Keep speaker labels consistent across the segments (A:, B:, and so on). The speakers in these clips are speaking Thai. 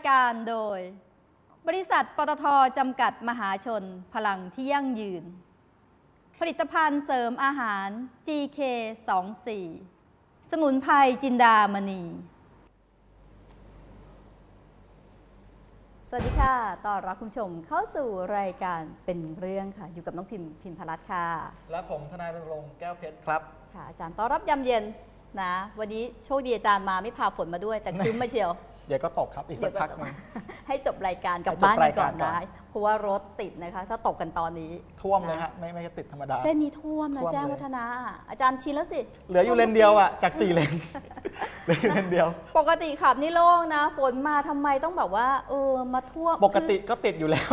A: นับสนุนรายการโดย บริษัทปตทจำกัดมหาชน พลังที่ยั่งยืน ผลิตภัณฑ์เสริมอาหาร GK 24สมุนไพรจินดามณี สวัสดีค่ะ ต้อนรับคุณผู้ชมเข้าสู่รายการเป็นเรื่องค่ะ อยู่กับน้องพิมพิมพรัตน์ค่ะ
B: และผมทนายรณรงค์แก้วเพชรครับ
A: ค่ะ อาจารย์ต้อนรับยามเย็นนะ วันนี้โชคดีอาจารย์มาไม่พาฝนมาด้วย แต่ครึ้มมาเชียว
B: เดี๋ยวก็ตกครับอีกสักพักหนึง
A: ให้จบรายการกลับ
B: ให้จบ
A: บ้านกันก่อน
B: รายการก่อ
A: นะ
B: น
A: เพราะว่ารถติดนะคะ ถ้าตกกันตอนนี้
B: ท่วมเลยฮะไม่ไม่ใช่ติดธรรมดา
A: เส้นนี้ท่วมนะ
B: ท่วม
A: แจ้ง
B: เลย
A: วัฒนะอาจารย์ชินแล้วสิ
B: เหลืออยู่เลนเดียวอะจากสี่เลนเหลืออยู่เลนเดียว
A: ปกติขับนี่โล่งนะ ฝนมาทำไมต้องแบบว่า เออมาท่วม
B: ปกติก็ติดอยู่แล้ว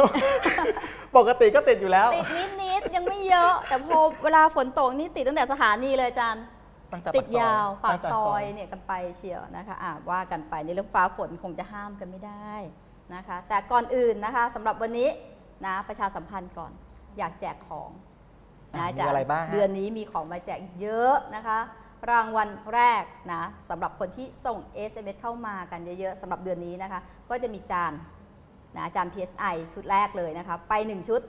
B: ปกติก็ติดอยู่แล้ว
A: คือติดนิดๆยังไม่เยอะ แต่พอเวลาฝนตกนี่ติดตั้งแต่สถานีเลยอาจารย์
B: ตั้งแต่
A: ติดยาวปาก
B: ตั้งแต่
A: ซอยเนี่ยกันไปเชียวนะคะอะว่ากันไปในเรื่องฟ้าฝนคงจะห้ามกันไม่ได้นะคะ แต่ก่อนอื่นนะคะสำหรับวันนี้นะประชาสัมพันธ์ก่อนอยากแจกของนะ
B: มี
A: จ๊ะ
B: อะไรบ้างฮะ
A: เดือนนี้มีของมาแจกเยอะนะคะ รางวัลแรกนะสำหรับคนที่ส่ง SMS เข้ามากันเยอะๆสำหรับเดือนนี้นะคะ ก็จะมีจานนะจาน PSI ชุดแรกเลยนะคะ ไป 1 ชุด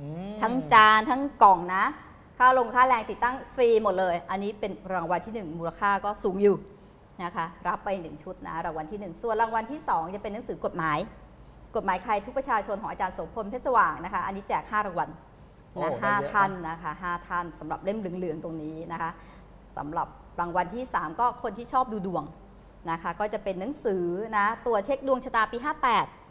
B: อืม
A: ทั้งจานทั้งกล่องนะ ค่าลงค่าแรงติดตั้งฟรีหมดเลย อันนี้เป็นรางวัลที่ 1 มูลค่าก็สูงอยู่นะคะรับไป 1 ชุดนะรางวัลที่ 1 ส่วนรางวัลที่ 2 จะเป็นหนังสือกฎหมาย กฎหมายใครทุกประชาชนของอาจารย์โสพลเพชรสว่างนะคะ อันนี้แจก 5 รางวัล
B: โอ้
A: นะ
B: ได้
A: ห้า
B: เยอะ
A: ท่านนะคะห้าท่านสำหรับเล่มเหลืองๆตรงนี้นะคะสำหรับรางวัลที่ 3 ก็คนที่ชอบดูดวงนะคะ ก็จะเป็นหนังสือนะตัวเช็คดวงชะตาปี 58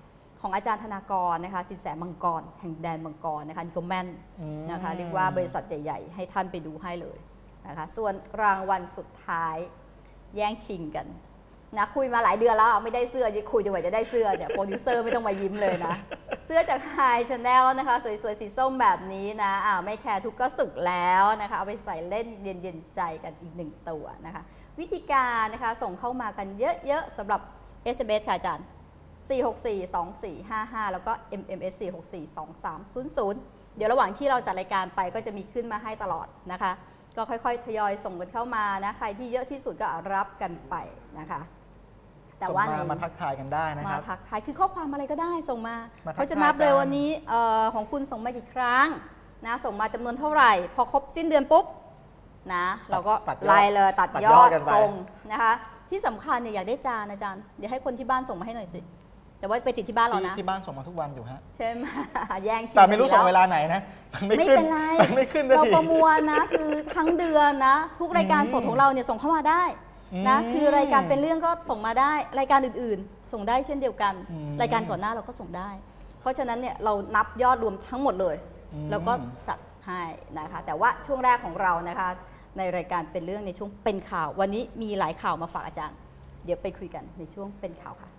A: ของอาจารย์ธนากรนะคะสินแสมังกร แห่งแดนมังกรนะคะนี่ก็แม่น
B: อืม
A: นะคะเรียกว่าบริษัทใหญ่ๆให้ท่านไปดูให้เลยนะคะส่วนรางวัลสุดท้ายแย่งชิงกันนะคุยมาหลายเดือนแล้วอะไม่ได้เสื้อจะคุยจนกว่าจะได้เสื้อเนี่ยโปรดิวเซอร์ไม่ต้องมายิ้มเลยนะ เสื้อจากไฮชาแนลนะคะ สวยๆ สีส้มแบบนี้นะอ่าไม่แคร์ทุกก็สุกแล้วนะคะ เอาไปใส่เล่นเย็นๆ ใจกันอีกหนึ่งตัวนะคะ วิธีการนะคะส่งเข้ามากันเยอะๆสำหรับ SMS ค่ะอาจารย์ 4642455 แล้วก็ MMS 4642300 เดี๋ยวระหว่างที่เราจัดรายการไปก็จะมีขึ้นมาให้ตลอดนะคะ ก็ค่อยๆ ทยอยส่งกันเข้ามานะ ใครที่เยอะที่สุดก็รับกันไปนะคะ แต่ว่า
B: ส่ง
A: ใน
B: มามาทักทายกันได้นะค
A: มา
B: รับ
A: ทักทายคือข้อความอะไรก็ได้ส่งมา
B: มาทัก
A: เขาจะนับ
B: ทายกัน
A: เลยวันนี้เออของคุณส่งมากี่ครั้งนะส่งมาจำนวนเท่าไหร่ พอครบสิ้นเดือนปุ๊บนะเราก็
B: ตัดยอด
A: ไล่เลยตัด
B: ตัด
A: ย
B: ย
A: อ
B: อ
A: ด
B: ดกันไป
A: ส่งนะคะ ที่สำคัญเนี่ยอยากได้จานอาจารย์เดี๋ยวให้คนที่บ้านส่งมาให้หน่อยสิ แต่ว่าไปติดที่บ้านเรา
B: ที่
A: นะ
B: ที่บ้านส่งมาทุกวันอยู่ฮะ
A: ใช่ไหม แย่งชิง
B: แต่ไม่รู้
A: กัน
B: ส่ง
A: อีก
B: เว
A: แลา
B: ไหนนะ มันไม่
A: ไม่
B: ขึ้น
A: เป็นไร
B: มันไม่ขึ้นสัก
A: เรา
B: ที
A: ประมวลนะ คือทั้งเดือนนะ ทุกรายการสดของเราเนี่ยส่งเข้ามาได้นะ
B: อืม
A: คือรายการเป็นเรื่องก็ส่งมาได้ รายการอื่นๆ ส่งได้เช่นเดียวกัน
B: อืม
A: รายการก่อนหน้าเราก็ส่งได้ เพราะฉะนั้นเนี่ยเรานับยอดรวมทั้งหมดเลย
B: อืม
A: แล้วก็จัดให้นะคะ แต่ว่าช่วงแรกของเรานะคะ ในรายการเป็นเรื่องในช่วงเป็นข่าว วันนี้มีหลายข่าวมาฝากอาจารย์ เดี๋ยวไปคุยกันในช่วงเป็นข่าวค่ะ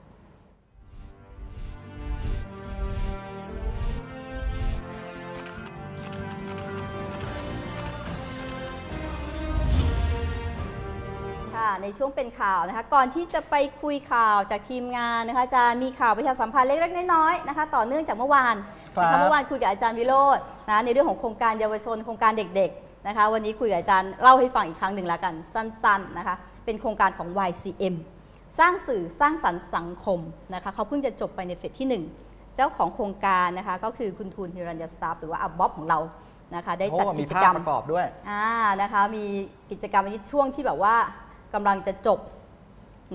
A: ในช่วงเป็นข่าวนะคะ ก่อนที่จะไปคุยข่าวจากทีมงานนะคะอาจารย์มีข่าวประชาสัมพันธ์เล็กๆน้อยๆนะคะ ต่อเนื่องจากเมื่อวานนะ
B: ครั
A: คะ
B: บ
A: เมื่อวานคุยกับอาจารย์วิโรจน์นะในเรื่องของโครงการเยาวชนโครงการเด็กๆนะคะ วันนี้คุยกับอาจารย์เล่าให้ฟังอีกครั้งหนึ่งแล้วกันสั้นๆนะคะ เป็นโครงการของ YCM สร้างสื่อสร้างสรรค์สังคมนะคะเขาเพิ่งจะจบไปในเฟสที่หนึ่งเจ้าของโครงการนะคะก็คือคุณทูลฮิรัญยทรัพย์หรือว่าอับบ๊อบของเรานะคะได้จัด
B: โอ้
A: กิ
B: มี
A: จ
B: ภาก
A: ร
B: พ
A: รม
B: ประกอบด้วย
A: อ่านะคะมีกิจกรรมในช่วงที่แบบว่า กำลังจะจบ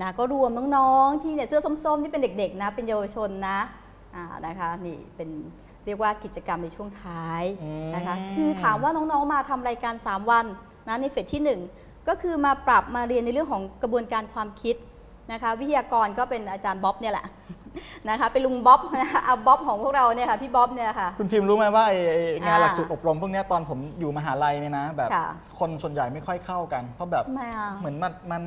A: นะก็รวมน้องๆที่เนี่ยเสื้อส้มๆที่เป็นเด็กๆนะเป็นเยาวชนนะอ่านะคะนี่เป็นเรียกว่ากิจกรรมในช่วงท้าย
B: อืม
A: นะคะคือถามว่าน้องๆมาทำรายการ 3 วันนะในเฟสที่ 1 ก็คือมาปรับมาเรียนในเรื่องของกระบวนการความคิดนะคะวิทยากรก็เป็นอาจารย์บ๊อบเนี่ยแหละ นะคะเป็นลุงบ๊อบนะคะเอาบ๊อบของพวกเราเนี่ยค่ะพี่บ๊อบเนี่ยค่ะ
B: คุณพิมพ์รู้ไหมว่าไอ้ไอ้งาน
A: อ่า
B: หลักสูตรอบรมพวกเนี้ยตอนผมอยู่มหาลัยเนี่ยนะ แบบ
A: ค่ะ
B: คนส่วนใหญ่ไม่ค่อยเข้ากัน เพราะแบบ
A: ทำไมอะ
B: เหมือนมันมัน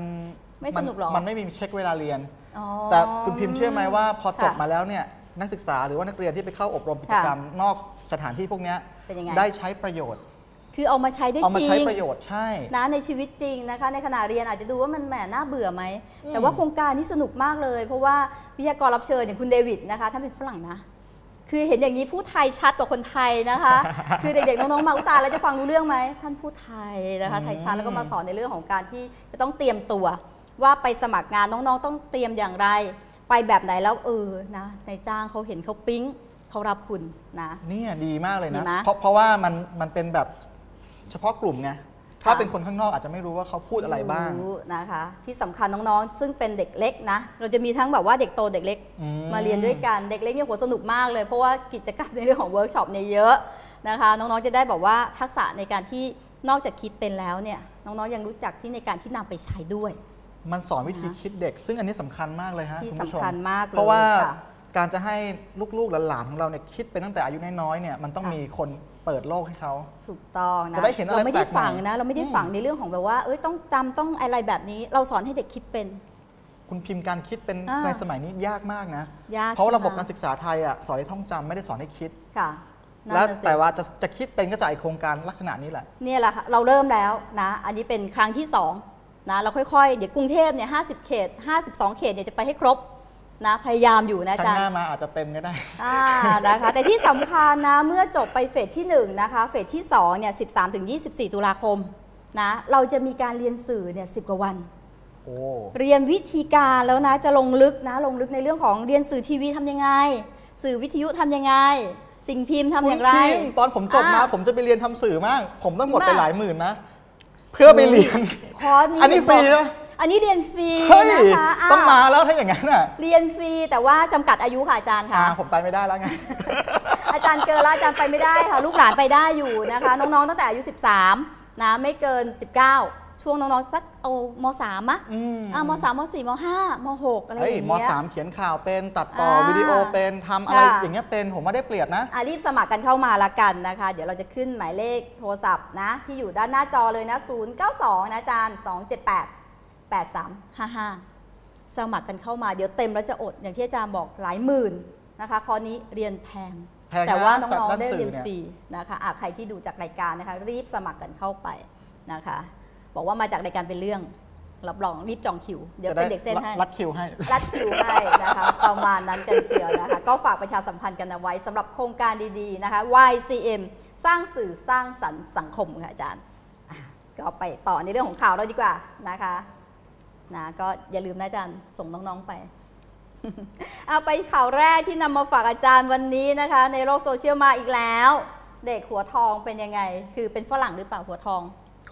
A: ไม่สนุกหรอ
B: มันไม่มีเช็คเวลาเรียน
A: อ๋อ
B: แต่คุณพิมพ์เชื่อไหมว่าพอจบ
A: ค่ะ
B: มาแล้วเนี่ยนักศึกษาหรือว่านักเรียนที่ไปเข้าอบรมกิจกรรมนอกสถานที่พวกเนี้ย
A: เป็นยังไง
B: ได้ใช้ประโยชน์
A: คือเอามาใช้ได้
B: เอา
A: จ
B: มา
A: ริง
B: ใช้ประโยชน์ใช่
A: นะในชีวิตจริงนะคะ ในขณะเรียนอาจจะดูว่ามันแหมน่าเบื่อไหม
B: อืม
A: แต่ว่าโครงการนี้สนุกมากเลย เพราะว่าวิทยากรรับเชิญอย่างคุณเดวิดนะคะท่านเป็นฝรั่งนะ คือเห็นอย่างนี้พูดไทยชัดกว่าคนไทยนะคะ คือเด็กๆน้องๆมาอุยตาแล้วจะฟังรู้เรื่องไหมท่านพูดไทยนะคะ ไทยชัดแล้วก็มาสอนในเรื่องของการที่จะต้องเตรียมตัวว่าไปสมัครงานน้องๆ ต้องเตรียมอย่างไร ไปไปแบบไหนแล้วเออนะนายจ้างเขาเห็นเขาปิ๊งเขารับคุณนะ
B: เนี่ยดีมากเลย
A: ดี
B: นะ
A: ไหม
B: เพราะเพราะว่ามันมันเป็นแบบ เฉพาะกลุ่มไงถ้า
A: ค่ะ
B: เป็นคนข้างนอกอาจจะไม่รู้ว่าเขาพูดอะไรบ้าง
A: รู้นะคะ ที่สำคัญน้องๆ ซึ่งเป็นเด็กเล็กนะ เราจะมีทั้งแบบว่าเด็กโตเด็กเล็ก
B: อืม
A: มาเรียนด้วยกันเด็กเล็กเนี่ยโหสนุกมากเลยเพราะว่ากิจกรรมในเรื่องของเวิร์กช็อปเนี่ยเยอะนะคะ น้องๆจะได้แบบว่าทักษะในการที่นอกจากคิดเป็นแล้วเนี่ยน้องๆยังรู้จักที่ในการที่นำไปใช้ด้วย
B: มันสอนวิธี
A: นะ
B: คิดเด็ก ซึ่งอันนี้สำคัญมากเลยฮะ
A: ที่
B: ณ
A: สำ
B: ผู้ชม
A: คัญมากเลย
B: เพราะว่า
A: ค่ะ
B: การจะให้ลูกๆหลานๆของเราเนี่ยคิดเป็นตั้งแต่อายุน้อยๆเนี่ยมันต้อง
A: ค่ะ
B: มีคน เปิดโลกให้เขา
A: ถูกต้องนะ
B: จะได้เห็นอะไร
A: เราไม่ได้
B: แปลกใหม่
A: ฝังนะ เราไม่ได้
B: อืม
A: ฝังในเรื่องของแบบว่า เอ้ยต้องจำต้องอะไรแบบนี้ เราสอนให้เด็กคิดเป็น
B: คุณพิมพ์การคิดเป็น
A: อ่า
B: ในสมัยนี้ยากมากนะ
A: ยาก
B: เพราะว่า
A: ใช่
B: ระบบ
A: ไหม
B: การศึกษาไทยอะสอนให้ท่องจำไม่ได้สอนให้คิด
A: ค่ะนั่น
B: แล้ว
A: น่ะสิ
B: แต่ว่าจะจะคิดเป็นก็จะไอโครงการลักษณะนี้แหละ
A: เนี่ยแหละค่ะเราเริ่มแล้วนะ อันนี้เป็นครั้งที่2นะเราค่อยๆ เดี๋ยวกรุงเทพเนี่ย50เขต 52 เขตเนี่ยจะไปให้ครบ นะพยายามอยู่นะอา
B: ข้าง
A: จาร
B: หน้า
A: ย์
B: มาอาจจะเต็มก็ได้
A: อ่านะคะ แต่ที่สำคัญนะเมื่อจบไปเฟสที่1นะคะ เฟสที่2เนี่ย13ถึง24 ตุลาคมนะ เราจะมีการเรียนสื่อเนี่ย10กว่าวัน
B: โอ้
A: เรียนวิธีการแล้วนะจะลงลึกนะลงลึกในเรื่องของเรียนสื่อทีวีทำยังไง สื่อวิทยุทำยังไง สิ่งพิมพ์ทำอย่างไร
B: คุณพิมพ์ตอนผมจบมา
A: อ่า
B: ผมจะไปเรียนทำสื่อมากผมต้องหมดไป
A: มาก
B: หลายหมื่นนะ เพื่อไปเรียน
A: คอร์สนี้
B: อันนี้ฟรีนะ
A: อันนี้เรียนฟรี
B: เฮ้ย
A: นะคะอ้ว
B: ต้องมาแล้วถ้าอย่างนั้นอะ
A: เรียนฟรีแต่ว่าจำกัดอายุค่ะอาจารย์
B: อ่า
A: ค่ะ
B: ผมไปไม่ได้แล้วไง
A: อาจารย์เกินแล้วอาจารย์ไปไม่ได้ค่ะ ลูกหลานไปได้อยู่นะคะ น้องๆตั้งแต่อายุ 13 นะไม่เกิน 19ช่วงน้องๆสักเอามสามอะ
B: อืม
A: อ่ามสามมสี่มห้ามหกอะไรอ
B: เฮ้ย
A: ย่าง
B: ม
A: เงี้ย
B: สามเขียนข่าวเป็นตัดต่อ
A: อ่า
B: วิดีโอเป็นทำอะไร
A: ค่ะ
B: อย่างเงี้ยเป็นผมว่าได้เปรียบนะ
A: อะรีบสมัครกันเข้ามาละกันนะคะ เดี๋ยวเราจะขึ้นหมายเลขโทรศัพท์นะ ที่อยู่ด้านหน้าจอเลยนะ 092 นะอาจารย์ 278 8355 สมัครกันเข้ามาเดี๋ยวเต็มแล้วจะอดอย่างที่อาจารย์บอกหลายหมื่นนะคะคอร์สนี้เรียนแพง
B: แพงนะ
A: แต่ว่า
B: สัตว์
A: น้อง
B: ด้าน
A: ๆได้
B: สื่อ
A: เรียน
B: เนี่ย
A: ฟรีนะคะอะใครที่ดูจากรายการนะคะ รีบสมัครกันเข้าไปนะคะ บอกว่ามาจากรายการเป็นเรื่อง รับรองรีบจองคิว เดี๋ยว
B: จะได้
A: เป็นเด็กเส้นให้
B: รัดคิวให้
A: รัดคิวให้นะคะประมาณนั้นกันเชียวนะคะ ก็ฝากประชาสัมพันธ์กันเอาไว้สำหรับโครงการดีๆนะคะ YCM สร้างสื่อสร้างสรรค์สังคมค่ะอาจารย์อะก็ไปต่อในเรื่องของข่าวเราดีกว่านะคะ นะก็อย่าลืมนะอาจารย์ส่งน้องๆไป เอาไปข่าวแรกที่นำมาฝากอาจารย์วันนี้นะคะ ในโลกโซเชียลมาอีกแล้ว เด็กหัวทองเป็นยังไง คือเป็นฝรั่งหรือเปล่าหัวทอง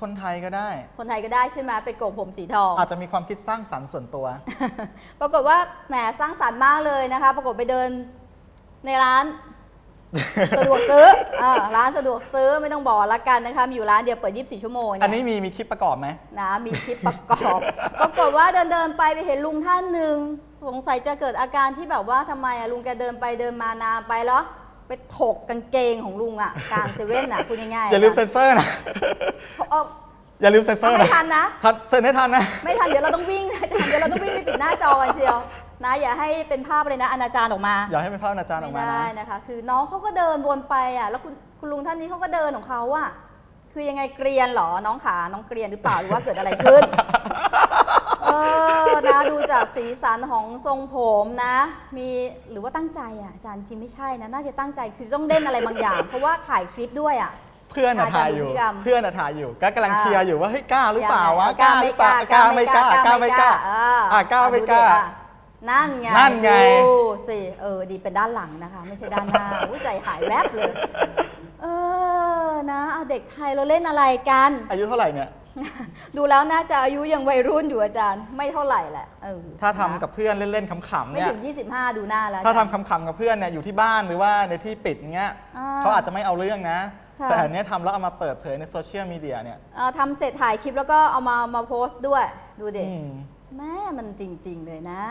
B: คนไทยก็ได้
A: คนไทยก็ได้ใช่ไหมไปโกกผมสีทอง
B: อาจจะมีความคิดสร้างสรรค์ส่วนตัว
A: ปรากฏว่าแหมสร้างสรรค์มากเลยนะคะ ปรากฏไปเดินในร้าน สะดวกซื้ออ่าร้านสะดวกซื้อไม่ต้องบอกละกันนะคะ มีอยู่ร้านเดียวเปิด 24 ชั่วโมง
B: อัน
A: เนี่
B: นี้
A: ย
B: มีมีคลิปประกอบไหม
A: นะมีคลิปประกอบ ปรากฏว่าเดินเดินๆไปไปเห็นลุงท่านหนึ่งสงสัยจะเกิดอาการที่แบบว่าทำไมอะลุงแกเดินไปเดินมานานไปแล้วไปถกกางเกงของลุงอะกลางเซเว่นอะพูดง่ายๆ
B: อย่าลืมเซ็นเซอร์นะ
A: เอา
B: อย่าลืมเซ็นเซอร์
A: ไม่
B: นะ
A: ทันนะ
B: ทันเซ็นให้ทันนะ
A: ไม่ทันเดี๋ยวเราต้องวิ่งนะอาจารย์เดี๋ยวเราต้องวิ่งไปปิดหน้าจอกันเชียว นะอย่าให้เป็นภาพเลยนะอนาจารออกมา
B: อย่าให้เป็นภาพอนาจารย์อ
A: ไม่
B: อกมา
A: ได้
B: นะ
A: นะคะ คือน้องเขาก็เดินวนไปอะแล้วคุณคุณลุงท่านนี้เขาก็เดินของเขาอะคือยังไงเกรียนเหรอน้องขาน้องเกรียนหรือเปล่าหรือว่าเกิดอะไรขึ้น เออนะดูจากสีสันของทรงผมนะ มีหรือว่าตั้งใจอะอาจารย์จริงไม่ใช่นะน่าจะตั้งใจคือต้องเล่นอะไรบางอย่าง เพราะว่าถ่ายคลิปด้วยอะ
B: เพื่อนอะ
A: อาจจะ
B: ถ่ายอยู่
A: ดูพฤติกรรม
B: เพื่อนอะถ่ายอยู่ ก็กำลัง
A: อ่า
B: เชียร์อยู่ว่าเฮ้ยกล้าหรือเปล่าวะ
A: กล้าไม่กล้าก
B: ล้าไม่กล้ากล้าไม่กล้า
A: เออ
B: อะกล้าไม่กล้า
A: ดูดิอะ นั่นไง
B: นั่นไง
A: ดูสิเออ ดีเป็นด้านหลังนะคะ ไม่ใช่ด้านหน้าอุ้ยใจหายแวบเลย เออนะเอาเด็กไทยเราเล่นอะไรกัน
B: อายุเท่าไหร่เนี่ย
A: ดูแล้วน่าจะอายุยังวัยรุ่นอยู่อาจารย์ ไม่เท่าไหร่แหละเออ
B: ถ้าทำ
A: นะ
B: กับเพื่อนเล่นๆขำๆ
A: ไม่
B: เนี่ย
A: ถึง 25 ดูหน้าแล้ว
B: ถ้า
A: อจรย์
B: ทำขำๆกับเพื่อนเนี่ยอยู่ที่บ้านหรือว่าในที่ปิดอย่างเงี้ย
A: อ่า
B: เขาอาจจะไม่เอาเรื่องนะ
A: ค่ะ
B: แต่อันเนี้ยทำแล้วเอามาเปิดเผยในโซเชียลมีเดียเนี่ย
A: เอ่อทำเสร็จถ่ายคลิปแล้วก็เอามามาโพสต์ด้วย ดูดิ
B: อืม
A: แม่มันจริง ๆ เลยนะ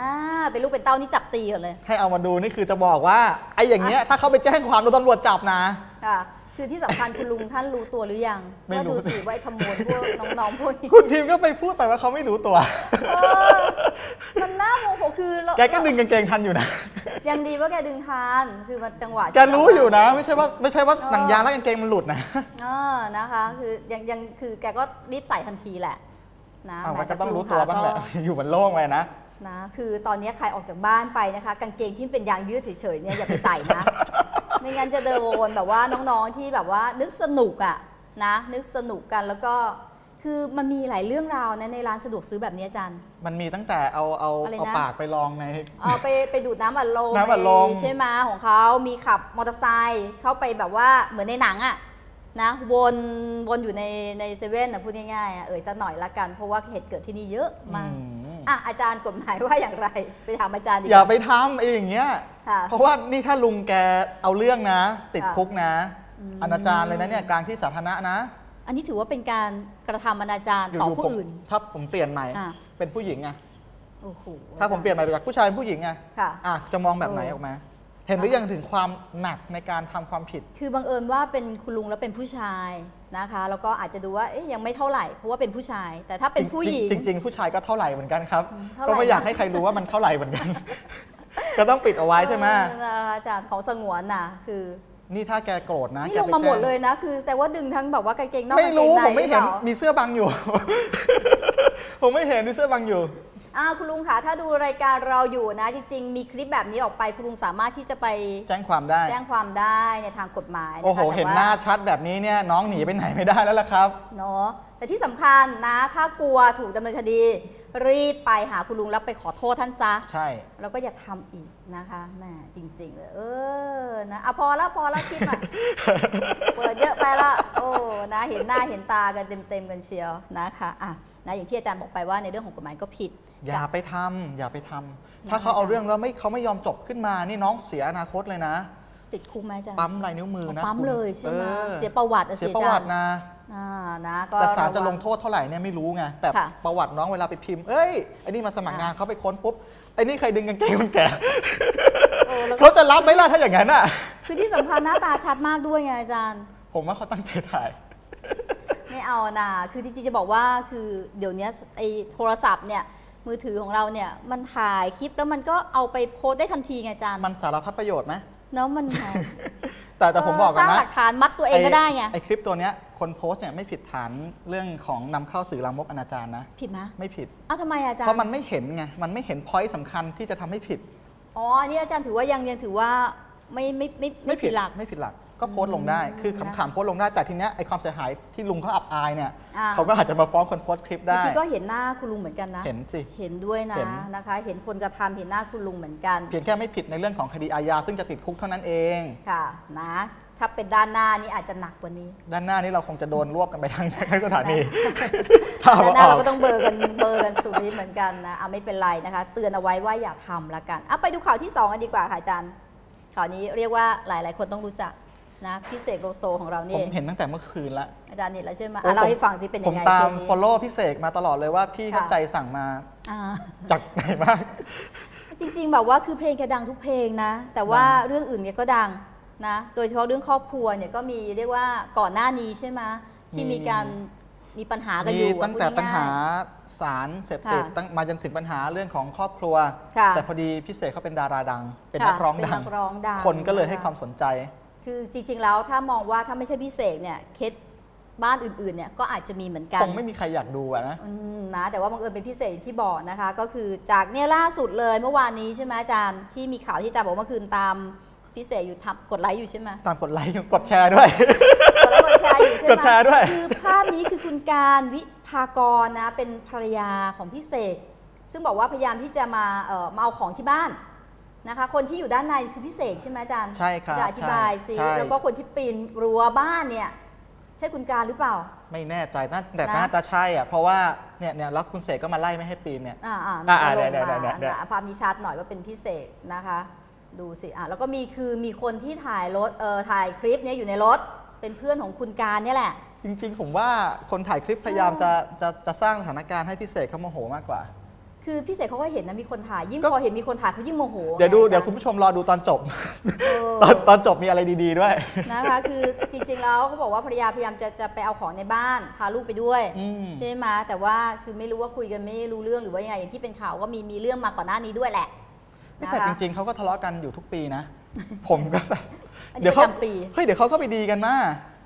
A: เป็นลูกเป็นเต้านี่จับตีกันเลย
B: ให้เอามาดูนี่คือจะบอกว่าไอ้อย่างเงี้ยถ้าเขาไปแจ้งความโดนตำรวจจับนะ
A: ค่ะ คือที่สำคัญคุณลุงท่านรู้ตัวหรือยัง
B: ไม่
A: ว่า
B: รู้
A: ดูสิว่าไอ้ขโมยพวกน้องๆพวกนี้
B: คุณพิมพ์ก็ไปพูดไปว่าเขาไม่รู้ตัว
A: เออมันน่าโมโหคือเรา
B: แกก็ดึงกางเกงทันอยู่นะ
A: ยังดีว่าแกดึงทานคือมันจังหวะที่
B: แกรู้อยู่นะ ไม่ใช่ว่าไม่ใช่ว่าหนังยางแล้วกางเกงมันหลุดนะ
A: เออนะคะ คือยังยังคือแกก็รีบใส่ทันทีแหละ นะ
B: อ้าว
A: แม้
B: มันก็
A: แต่
B: ต้องรู้
A: คุณ
B: ตัว
A: ขา
B: บ้างแหละ
A: ก็
B: อยู่มันโล่งไปนะ
A: นะ คือตอนนี้ใครออกจากบ้านไปนะคะ กางเกงที่เป็นยางยืดเฉยๆเนี่ยอย่าไปใส่นะ ไม่งั้นจะเดินวนแบบว่าน้องๆที่แบบว่านึกสนุกอะนะ นึกสนุกกันแล้วก็คือมันมีหลายเรื่องราวนะในร้านสะดวกซื้อแบบนี้อาจารย์
B: มันมีตั้งแต่เอาเอา
A: อะไรนะ
B: เอาปากไปลองใน
A: เอาไปไปดูดน้ำอัดลม
B: น้ำอัดลม
A: ใช่ไหมของเขามีขับมอเตอร์ไซค์เข้าไปแบบว่าเหมือนในหนังอะ นะวนวนอยู่ในในเซเว่นนะพูดง่ายๆอะเอ่ยจะหน่อยละกัน เพราะว่าเหตุเกิดที่นี่เยอะมาก
B: อืม
A: อะอาจารย์กฎหมายว่าอย่างไร ไปถามอาจารย์ดีก
B: อย่า
A: ว่า
B: ไปทำไอ้อย่างเงี้ย
A: ค่ะ
B: เพราะว่านี่ถ้าลุงแกเอาเรื่องนะ ติด
A: ค่ะ
B: คุกนะ
A: อืม
B: อนาจารเลยนะเนี่ยกลางที่สาธารณะนะ
A: อันนี้ถือว่าเป็นการกระทำอนาจาร
B: อยู่
A: ต่อ
B: ๆ
A: ผู้
B: ผม
A: อื่น
B: ถ้าผมเปลี่ยนใหม่
A: อะ
B: เป็นผู้หญิงไง
A: โอ้โห
B: ถ้าผมเปลี่ยนใหม่จากผู้ชายเป็นผู้หญิงไง
A: ค่ะ
B: อะจะมองแบบไหน
A: เออ
B: ออกมา เห็นหรือยังถึงความหนักในการทำความผิด
A: คือบังเอิญว่าเป็นคุณลุงแล้วเป็นผู้ชายนะคะ แล้วก็อาจจะดูว่าเอ๊ยยังไม่เท่าไหร่เพราะว่าเป็นผู้ชาย แต่ถ้าเป็นผู้หญิง
B: จริงๆจริงๆผู้ชายก็เท่าไหร่เหมือนกันครับ
A: เท่าไหร่
B: ก็ไม่อยากให้ใครรู้ว่ามันเท่าไหร่เหมือนกัน ก็ต้องปิดเอาไว้ใช่ไหม
A: เออนะคะอาจารย์ของสงวนน่ะ คือ
B: นี่ถ้าแกโกรธนะ
A: นี่
B: แก
A: ลง
B: ไป
A: มาหมด
B: แจ้
A: เลยนะ คือแสดงว่าดึงทั้งแบบว่ากางเกงนอก
B: ไม่รู้
A: กางเกงใน
B: ผมไม่เห็น
A: รือปล่า
B: มีเสื้อบังอยู่ ผมไม่เห็นมีเสื้อบังอยู่
A: อ่า คุณลุงคะถ้าดูรายการเราอยู่นะ จริง ๆ มีคลิปแบบนี้ออกไปคุณลุงสามารถที่จะไป
B: แจ้งความได้
A: แจ้งความได้ในทางกฎหมายนะคะ
B: โอ้โห
A: แต่
B: เห็น
A: ว่า
B: หน้าชัดแบบนี้เนี่ยน้องหนีไปไหนไม่ได้แล้วล่ะครับ
A: เนาะแต่ที่สำคัญนะ ถ้ากลัวถูกดำเนินคดี รีบไปหาคุณลุงแล้วไปขอโทษท่านซะ
B: ใช่
A: แล้วก็อย่าทำอีกนะคะแหมจริง ๆ เลย เออนะอะพอแล้วพอแล้วคลิปอะ เปิดเยอะไปละโอ้นะเห็นหน้าเห็นตากันเต็มๆกันเชียวนะคะอะ นะอย่างที่อาจารย์บอกไปว่าในเรื่องของกฎหมายก็ผิด
B: อย่าไปทำอย่าไปทำถ้าเขาเอาเรื่องแล้วไม่เขาไม่ยอมจบขึ้นมานี่น้องเสียอนาคตเลยนะ
A: ติดคุกไหมอาจารย์
B: ปั๊มลายนิ้วมือนะ
A: ปั๊ม
B: คุณ
A: เลยใช่ไหม
B: ออ
A: เสียประวัติอะ
B: เสีย
A: เสีย
B: ประ
A: จา
B: วั
A: น
B: ตินะ
A: อ่านะก็
B: แต่ศาลจะ
A: รวัง
B: ลงโทษเท่าไหร่เนี่ยไม่รู้ไงแต่
A: ค่ะ
B: ประวัติน้องเวลาไปพิมพ์ เอ้ยไอ้นี่มาสมัครงาน
A: อ่า
B: เขาไปค้นปุ๊บไอ้นี่ใครดึงกางเกงคนแก่
A: โอ้แล้วก็
B: เขาจะรับไหมล่ะถ้าอย่างนั้นอะ
A: คือที่สำคัญหน้าตาชัดมากด้วยไงอาจารย์
B: ผมว่าเขาตั้งใจถ่าย
A: ไม่เอานะคือจริงๆจะบอกว่าคือเดี๋ยวนี้ไอ้โทรศัพท์เนี่ยมือถือของเราเนี่ยมันถ่ายคลิปแล้วมันก็เอาไปโพสต์ได้ทันทีไงอาจารย์
B: มันสารพัดประโยชน์ไหม
A: เนาะมัน
B: แต่แต่ผมบอก
A: ส
B: กัน
A: ร้าง
B: นะ
A: หลักฐานมัดตัวเองก็ได้ไง
B: ไอ้คลิปตัวเนี้ยคนโพสต์เนี่ยไม่ผิดฐานเรื่องของนำเข้าสื่อลามกอนาจารนะ
A: ผิดไหม
B: ไม่ผิด
A: เอ้าทำไมอาจารย์
B: เพราะมันไม่เห็นไงมันไม่เห็นพอยต์สำคัญที่จะทำให้ผิด
A: อ๋ออันนี่อาจารย์ถือว่ายังยังถือว่าไม่ไม่ไม่ไม่ผิดหลัก
B: ไม่ผิดหลัก ก็โพสต์ลงได้
A: อืม
B: คือ
A: นะคะ
B: ขำๆโพสต์ลงได้ แต่ทีเนี้ยไอ้ความเสียหายที่ลุงเขาอับอายเนี่ย
A: อ่า
B: เขาก็อาจจะมาฟ้องคนโพสต์คลิปได้
A: เมื่อกี้ก็เห็นหน้าคุณลุงเหมือนกันนะ
B: เห็นสิ
A: เห็นด้วยนะ
B: เห็น
A: นะคะ เห็นคนกระทำเห็นหน้าคุณลุงเหมือนกัน
B: เพียงแค่ไม่ผิดในเรื่องของคดีอาญาซึ่งจะติดคุกเท่านั้นเอง
A: ค่ะนะ ถ้าเป็นด้านหน้านี่อาจจะหนักกว่านี้
B: ด้านหน้านี้เราคงจะโดนรวบกันไปทั้งทั้งสถานีถ้า
A: ด้าน
B: เอา
A: หน้า
B: ออ
A: เรา
B: ก
A: ก็ต้องเบอร์กันเบอร์กันสุดฤทธิ์เหมือนกันนะเอาไม่เป็นไรนะคะ เตือนเอาไว้ว่าอย่าทำละกันเอาไปดูข่าวที่2กันดีกว่าค่ะอาจารย์ข่าวนี้เรียกว่าหลาย ๆ คนต้องรู้จัก นะพี่เสกโลโซของเรา
B: ผ
A: นี่
B: มเห็นตั้งแต่เมื่อคืนละ
A: อาจารย์นี่แล้วใช่ไหม
B: โอ้
A: อะเล่า
B: ผม
A: ให้ฟังสิเป็น
B: ผ
A: ยั
B: ม
A: งไง
B: ตาม
A: เคสนี้
B: follow พี่เสกมาตลอดเลยว่าพี่เข้า
A: ค่ะ
B: ใจสั่งมา
A: อ่า
B: จากไหนบ้าง
A: จริงๆ แบบว่าคือเพลงแกดังทุกเพลงนะ แต่ว่า
B: ดัง
A: เรื่องอื่นเนี่ยก็ดังนะ โดยเฉพาะเรื่องครอบครัวเนี่ยก็มีเรียกว่าก่อนหน้านี้ใช่ไหมที่มีการมีปัญหากันอ
B: มี
A: ยู่
B: ตั้งแต่
A: พูด
B: ปัญหา
A: ง่ย
B: สารเสพติด
A: ค่ะ
B: ตั้งมาจนถึงปัญหาเรื่องของครอบครัว
A: ค่ะ
B: แต่พอดีพี่เสกเขาเป็นดาราดัง เป็น
A: ค่ะ
B: นักร้อง
A: เป็น
B: ดั
A: นั
B: ง
A: กร้องดัง
B: คนก็เลยให้
A: นะคะ
B: ความสนใจ
A: คือจริง ๆ แล้วถ้ามองว่าถ้าไม่ใช่พิเศษเนี่ยเคสบ้านอื่นๆเนี่ยก็อาจจะมีเหมือนกัน
B: คงไม่มีใครอยากดูอะนะ
A: อืมนะ แต่ว่าบังเอิญเป็นพิเศษอย่างที่บอกนะคะ ก็คือจากเนี่ยล่าสุดเลยเมื่อวานนี้ใช่ไหมอาจารย์ที่มีข่าวที่อาจารย์บอกเมื่อคืนตามพิเศษอยู่ทำกดไลค์อยู่ใช่ไหม
B: ตามกดไลค์กดแชร์ด้วย
A: แล้วกดแชร์อยู่ใช่ไหม
B: กดแชร์ด้วย
A: คือภาพนี้คือคุณการวิภากรนะเป็นภรรยาของพี่เสกซึ่งบอกว่าพยายามที่จะมาเอ่อมาเอาของที่บ้าน นะคะ คนที่อยู่ด้านในคือพี่เสกใช่ไหมอาจารย์
B: ใช่ครับ
A: จะอธิบายสิ
B: ใช่
A: แล้วก็คนที่ปีนรั้วบ้านเนี่ย ใช่คุณการหรือเปล่า
B: ไม่แน่ใจน่าแต่
A: นะ
B: น่าจะใช่อะเพราะว่าเนี่ยเนี่ยแล้วคุณเสกก็มาไล่ไม่ให้ปีนเนี่ย
A: อ่าอ่า
B: อ่าอ่า
A: ลง
B: เดี๋ยว
A: มา
B: เดี๋ยวเดี๋ยว
A: นะภาพนี้ชัดหน่อยว่าเป็นพิเศษนะคะ ดูสิอะแล้วก็มีคือมีคนที่ถ่ายรถเออถ่ายคลิปเนี้ยอยู่ในรถเป็นเพื่อนของคุณการเนี่ยแหละ
B: จริง ๆ ผมว่าคนถ่ายคลิปพยายามจะจะจะสร้างสถานการณ์ให้พี่เสกเขาโมโหมากกว่า
A: คือพี่เสกเขาก็เห็นนะมีคนถ่ายยิ่ง
B: ก็
A: พอเห็นมีคนถ่ายเขายิ่งโมโห
B: เดี๋ยวดู
A: ไงอาจาร
B: เดี๋ยวคุณผู้ชมรอดูตอนจบ
A: เออ
B: ตอนตอนจบมีอะไรดีๆด้วย
A: นะคะคือจริงๆแล้วเขาบอกว่าภรรยาพยายามจะจะไปเอาของในบ้านพาลูกไปด้วย
B: อืม
A: ใช่ไหมแต่ว่าคือไม่รู้ว่าคุยกันไม่รู้เรื่องหรือว่ายังไงอย่างที่เป็นข่าวก็มีมีเรื่องมาก่อนหน้านี้ด้วยแหละนะ
B: แต่
A: คะ
B: จริงๆเขาก็ทะเลาะกันอยู่ทุกปีนะ ผมก็แบบ
A: อันนี้
B: เดี๋ยวเขา
A: ประจำปี
B: เฮ้ยเดี๋ยวเขาก็ไปดีกันนะ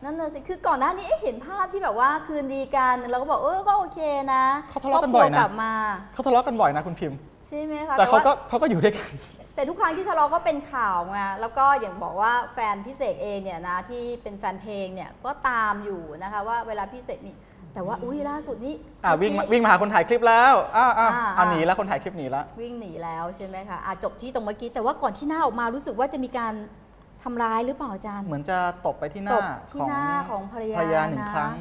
A: นั่นน่ะสิ คือก่อนหน้านี้เอ๊ะเห็นภาพที่แบบว่าคืนดีกันเราก็บอกเออก็โอเคนะ
B: เขาทะเลาะกันบ่อยนะ
A: ครบครัวกลับมา
B: เขาทะเลาะกันบ่อยนะคุณพิมพ์
A: ใช่ไหมคะ
B: แต่เขา
A: ว่า
B: ก็เขาก็อยู่ด้วยกัน
A: แต่ทุกครั้งที่ทะเลาะก็เป็นข่าวไง แล้วก็อย่างบอกว่าแฟนพี่เสกเองเนี่ยนะที่เป็นแฟนเพลงเนี่ยก็ตามอยู่นะคะว่าเวลาพี่เสกมี แต่ว่าอุ้ยล่าสุดนี้
B: อ่าวิ่งมา
A: เมื่อกี้
B: วิ่งมาหาคนถ่ายคลิปแล้วอ่าอ่า
A: อ่า
B: เอาหนีแล้วคนถ่ายคลิปหนีแล้ว
A: วิ่งหนีแล้วใช่ไหมคะอะจบที่ตรงเมื่อกี้แต่ว่าก่อนที่หน้าออกมารู้สึกว่าจะมีการ ทำร้ายหรือเปล่าอาจารย์
B: เหมือนจะตบไปที่ห
A: ต
B: น้า
A: บที่
B: ของ
A: หน้าของภรรยา
B: ภรรยาหนึ่ง
A: นะ
B: ครั้ง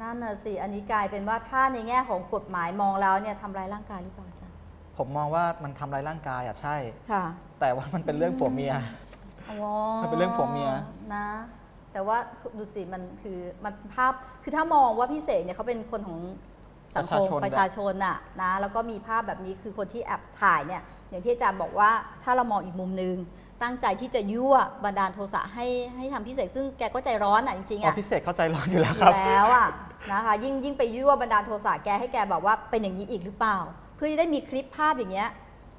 A: นั่นน่ะสิอันนี้กลายเป็นว่าถ้าในแง่ของกฎหมายมองแล้วเนี่ยทำร้ายร่างกายหรือเปล่าอาจารย์
B: ผมมองว่ามันทำร้ายร่างกายอะใช่
A: ค่ะ
B: แต่ว่ามันเป็นเรื่องผัวเมีย
A: อ๋อ
B: มันเป็นเรื่องผัวเมีย
A: นะ แต่ว่าดูสิมันคือมันภาพคือถ้ามองว่าพี่เสกเนี่ยเขาเป็นคนของสังคมประชาชนน่ะนะแล้วก็มีภาพแบบนี้คือคนที่แอบถ่ายเนี่ยอย่างที่อาจารย์บอกว่าถ้าเรามองอีกมุมนึง ตั้งใจที่จะยั่วบันดาลโทสะให้ให้ทำพิเศษซึ่งแกก็ใจร้อนอะจริงๆ
B: อ๋อ
A: อะ
B: พิเศษเข้าใจร้อนอยู่แล้ว
A: อ
B: ครับ
A: ยู่แล้วอะนะคะยิ่งยิ่งไปยั่วบันดาลโทสะแกให้แกแบบว่าเป็นอย่างนี้อีกหรือเปล่า เพื่อจะได้มีคลิปภาพอย่างเงี้ย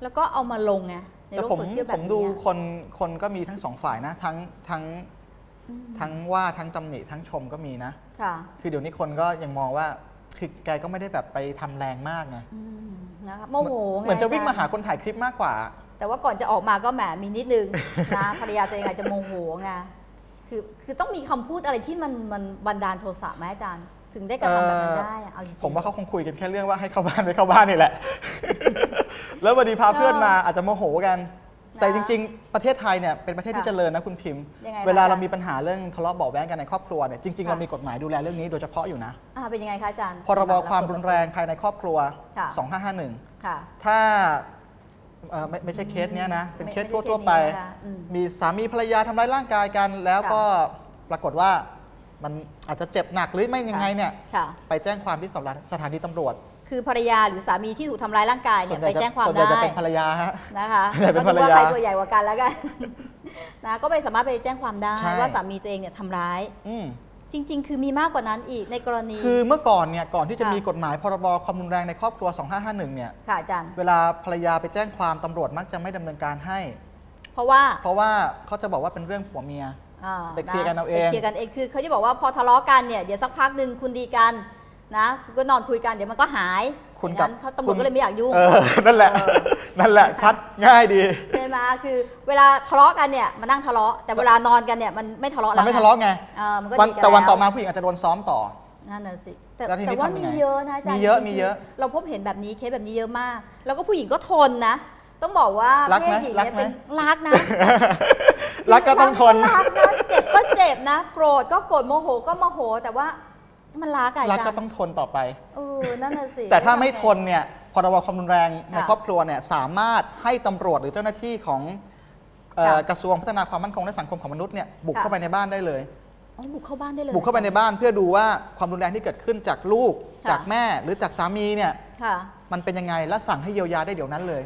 A: แล้วก็เอามาลงไงใน
B: แต่
A: โลก
B: ผม
A: โซเชียลแบ
B: ผ
A: บ
B: ม
A: นี้
B: ดู
A: อะ
B: คนคนก็มีทั้งสองฝ่ายนะ ทั้งทั้ง
A: อืม
B: ทั้งว่าทั้งตำหนิทั้งชมก็มีนะ
A: ค่ะ
B: คือเดี๋ยวนี้คนก็ยังมองว่าคือแกก็ไม่ได้แบบไปทำแรงมากไง
A: อืมนะคะโมโหไเห
B: มือนจะวิ่งมาหา
A: อจรย์
B: คนถ่ายคลิปมากกว่า
A: แต่ว่าก่อนจะออกมาก็แหมมีนิดนึงนะภรรยาตัวเองอาจจะโมโหไงคือคือต้องมีคำพูดอะไรที่มันมันบันดาลโทสะไหมอาจารย์ ถึงได้กระทำแบบนั้นได้อะเอาจริงๆ
B: ผมว่าเขาคงคุยกันแค่เรื่องว่าให้เข้าบ้านไปเข้าบ้านนี่แหละ แล้ววันดีพาเพื่อนมาอาจจะโมโหกัน แต่จริง ๆ ประเทศไทยเนี่ยเป็นประเทศที่
A: ค่ะ
B: เจริญนะคุณพิมพ์
A: ยังไง
B: เวลา
A: คะ
B: เรามีปัญหาเรื่องทะเลาะเบาะแว้งกันในครอบครัวเนี่ยจริงๆ
A: ค่ะ
B: เรามีกฎหมายดูแลเรื่องนี้โดยเฉพาะอยู่นะ
A: อ่าเป็นยังไงคะอาจารย์
B: พรบความรุนแรงภายในครอบครัว
A: ค่ะ
B: 2551
A: ค่ะ
B: ถ้า เอ่อไม่ไม่ใช่เคสเนี้ยนะ เป็นเคส
A: ไม่ไม่ใช่
B: ทั่วๆไป
A: เคสนี้นะคะอืม
B: มีสามีภรรยาทำร้ายร่างกายกัน แล้วก็ปรากฏว่ามันอาจจะเจ็บหนักหรือไม่ยังไงเนี่ย
A: ค่ะ
B: ไปแจ้งความที่สถานีตำรวจ
A: คือภรรยาหรือสามีที่ถูกทำร้ายร่างกายเนี่ยไป
B: จะ
A: แจ้งความ
B: ส่วนใหญ่
A: ได้
B: จะเป็นภรรยาฮะ
A: นะคะ
B: แต่เป็น
A: ก็ดูว่า
B: ภรรยา
A: ใครตัวใหญ่กว่ากันแล้วกัน นะก็ไปสามารถไปแจ้งความได้
B: ใช่
A: ว่าสามีตัวเองเนี่ยทำร้าย
B: อืม
A: จริง ๆ คือมีมากกว่านั้นอีกในกรณี
B: คือเมื่อก่อนเนี่ยก่อนที่จะ
A: ค่ะ
B: มีกฎหมายพรบความรุนแรงในครอบครัว 2551 เนี่ย
A: ค่ะอาจารย์
B: เวลาภรรยาไปแจ้งความตำรวจมักจะไม่ดำเนินการให้
A: เพราะว่า
B: เพราะว่าเขาจะบอกว่าเป็นเรื่องผัวเมีย
A: อ่า
B: ไปเคลียร์กันเอาเอง
A: ไปเคลียร์กันเองคือเขาจะบอกว่าพอทะเลาะกันเนี่ยเดี๋ยวสักพักหนึ่งคุณดีกันนะคุณก็นอนคุยกันเดี๋ยวมันก็หาย
B: คุณ
A: อย่างนั้น
B: กับ
A: เขาตำรวจ
B: คุณ
A: ก็เลยไม่อยากยุ่ง
B: เออนั่นแหละ
A: เออ
B: นั่นแหละชัดง่ายดี
A: ใช่ไหมคือเวลาทะเลาะกันเนี่ยมานั่งทะเลาะแต่เวลานอนกันเนี่ยมันไม่ทะเลาะ
B: มั
A: แล้
B: น
A: ว
B: ไม่ทะเลาะไง
A: เออมันก็
B: วัน
A: ดีกัน
B: แต่วัน
A: ล้ว
B: ต่อมาผู้หญิงอาจจะโดนซ้อมต่อ
A: นั่นน่ะสิแต่
B: แล้วทีนี้
A: แต่ว่า
B: ทำยัง
A: มี
B: ไง
A: เยอะนะอาจารย์
B: มีเยอะ
A: จริงๆ
B: มีเยอะ
A: คือเราพบเห็นแบบนี้เคสแบบนี้เยอะมาก แล้วก็ผู้หญิงก็ทนนะ ต้องบอกว่า
B: รักไหม
A: เพศหญิง
B: รัก
A: เนี่ย
B: ไหม
A: เป็นรักนะ
B: รักก็ต้องทน
A: รักนะเจ็บก็เจ็บนะ โกรธก็โกรธโมโหก็โมโห แต่ว่า มันรักอะอา
B: รัก
A: จาร
B: ก็
A: ย์
B: ต้องทนต่อไป
A: เออนั่นน่ะสิ
B: แต่ถ้าไม่ทนเนี่ยพรบความรุนแรงใน
A: ค่ะ
B: ครอบครัวเนี่ยสามารถให้ตำรวจหรือเจ้าหน้าที่ของเอ่อ
A: ค่ะ
B: กระทรวงพัฒนาความมั่นคงและสังคมของมนุษย์เนี่ยบุก
A: ค่ะ
B: เข้าไปในบ้านได้เลย
A: อ๋อบุกเข้าบ้านได้เลย
B: บุกเข้าไปในบ้านเพื่อดูว่าความรุนแรงที่เกิดขึ้นจากลูก
A: ค่ะ
B: จากแม่หรือจากสามีเนี่ย
A: ค่ะ
B: มันเป็นยังไงและสั่งให้เยียวยาได้เดี๋ยวนั้นเลย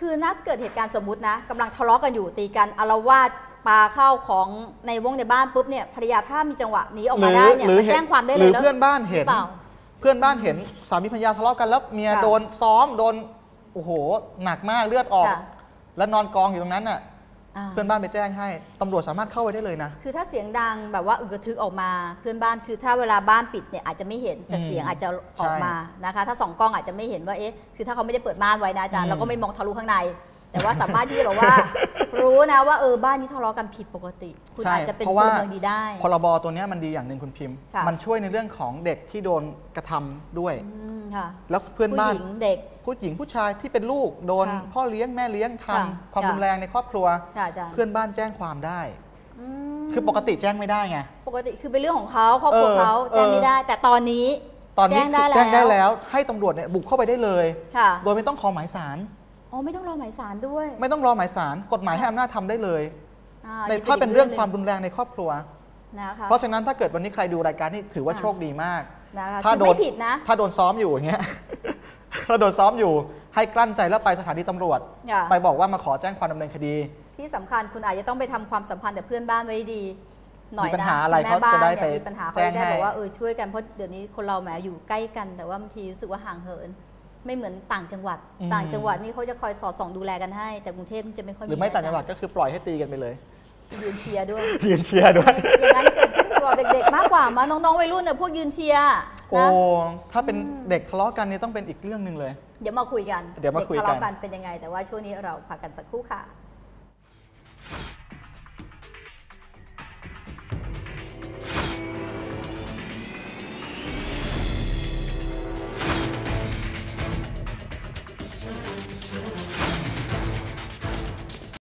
A: คือนักเกิดเหตุการณ์สมมุตินะกำลังทะเลาะกันอยู่ตีกันอารวาส ปาเข้าของในวงในบ้านปุ๊บเนี่ยภรรยาถ้ามีจังหวะหนีออก
B: ห
A: มา
B: รื
A: ได้เนี่ย
B: หรื
A: ไป
B: เห็น
A: แจ้งความได้
B: ห
A: เล
B: รื
A: ย
B: อ
A: แล้ว
B: เพื่อนบ้านเห็น
A: เปล่า
B: เพื่อนบ้านเห็นสามีภรรยาทะเลาะกันแล้วเมีย
A: ค่ะ
B: โดนซ้อมโดนโอ้โหหนักมากเลือดออก
A: ค่ะ
B: แล้วนอนกองอยู่ตรงนั้นน่ะ
A: อ่า
B: เพื่อนบ้านไปแจ้งให้ตำรวจสามารถเข้าไปได้เลยนะ
A: คือถ้าเสียงดังแบบว่าอึกกระทึกออกมาเพื่อนบ้านคือถ้าเวลาบ้านปิดเนี่ยอาจจะไม่เห็นแต่
B: อืม
A: เสียงอาจจะออก
B: ใช่
A: มานะคะ ถ้าสองกล้องอาจจะไม่เห็นว่าเอ๊ะคือถ้าเขาไม่ได้เปิดม่านไว้นะอาจาร
B: อื
A: ย์
B: ม
A: เราก็ไม่มองทะลุข้างใน แต่ว่าสามารถที่จะแบบว่า รู้นะว่าเออบ้านนี้ทะเลาะกันผิดปกติ คุณ
B: ใช่
A: อาจจะเป็น
B: เพราะ
A: พ
B: ว่า
A: ลเมืองดีได้
B: พรบตัวเนี้ยมันดีอย่างหนึ่งคุณพิมพ์
A: ค่ะ
B: มันช่วยในเรื่องของเด็กที่โดนกระทำด้วย
A: อืมค่ะ
B: แล้วเพื่อน
A: ผู้
B: บ้า
A: ห
B: น
A: ญิงเด็ก
B: ผู้หญิงผู้ชายที่เป็นลูกโดน
A: ค่ะ
B: พ่อเลี้ยงแม่เลี้ยงท
A: ค่ะำ
B: ความ
A: ค่ะ
B: รุนแรงในครอบครัว
A: ค่ะอาจารย์
B: เพื่อนบ้านแจ้งความได้
A: ม
B: คือปกติแจ้งไม่ได้ไง
A: ปกติคือเป็นเรื่องของเขาครอบครัว
B: เออ
A: เขาแจ้ง
B: เออ
A: ไม่ได้ แต่ตอนนี้
B: ตอนนี้
A: แจ้งได้
B: คือแจ้งได้
A: แล้ว
B: แล้วให้ตำรวจเนี่ยบุกเข้าไปได้เลย
A: ค่ะ
B: โดยไม่ต้องขอหมายสาร
A: อ๋อไม่ต้องรอหมายสารด้วย
B: ไม่ต้องรอหมายสารกฎหมายให้อำนาจทำได้เลย
A: อ่
B: ในถ้าเป็นเรื่อง
A: ห
B: ความรุนแรงในครอบครัว
A: นะคะ
B: เพราะฉะนั้นถ้าเกิดวันนี้ใครดูรายการนี่ถือว่า
A: ค่ะ
B: โชคดีมาก
A: นะคะ
B: ถ้า
A: คือ
B: โดน
A: ไม่ผิดนะ
B: ถ้าโดนซ้อมอยู่อย่างเงี้ย ถ้าโดนซ้อมอยู่ให้กลั้นใจแล้วไปสถานีตำรวจ
A: ค่ะ
B: ไปบอกว่ามาขอแจ้งความดำเนินคดี
A: ที่สำคัญคุณอาจจะต้องไปทำความสัมพันธ์กับเพื่อนบ้านไว้ดี หน่อย
B: มีปัญ
A: นะ
B: หาอะไร
A: คุณแม่บ้าน
B: เขาจะได้
A: เนี่ย
B: ไป
A: มีปัญหาเขา
B: แจ้ง
A: จะได้
B: ให้
A: บอกว่าเออช่วยกันเพราะเดี๋ยวนี้คนเราแหมอยู่ใกล้กันแต่ว่าบางทีรู้สึกว่าห่างเหิน ไม่เหมือนต่างจังหวัด
B: อืม
A: ต่างจังหวัดนี่เขาจะคอยสอดส่องดูแลกันให้ แต่กรุงเทพนี่จะไม่ค่อยมี
B: หรือไม่ต่างจังหวัด
A: นะ
B: ก็คือปล่อยให้ตีกันไปเลย
A: จ๊ะยืนเชียร์ด้วย
B: ยืนเชียร์ด้วย
A: อย่างนั้นเกิดขึ้นกับเด็กๆ มากกว่ามาน้องๆวัยรุ่นเนี่ยพวกยืนเชียร์
B: โอ้
A: นะ
B: ถ้าเป็นเด็กทะเลาะกันนี่ต้องเป็นอีกเรื่องหนึ่งเลย
A: เดี๋ยวมาคุยกัน
B: เดี๋ยวมาคุยกัน
A: ทะเลาะกันเป็นยังไง แต่ว่าช่วงนี้เราพักกันสักครู่ค่ะ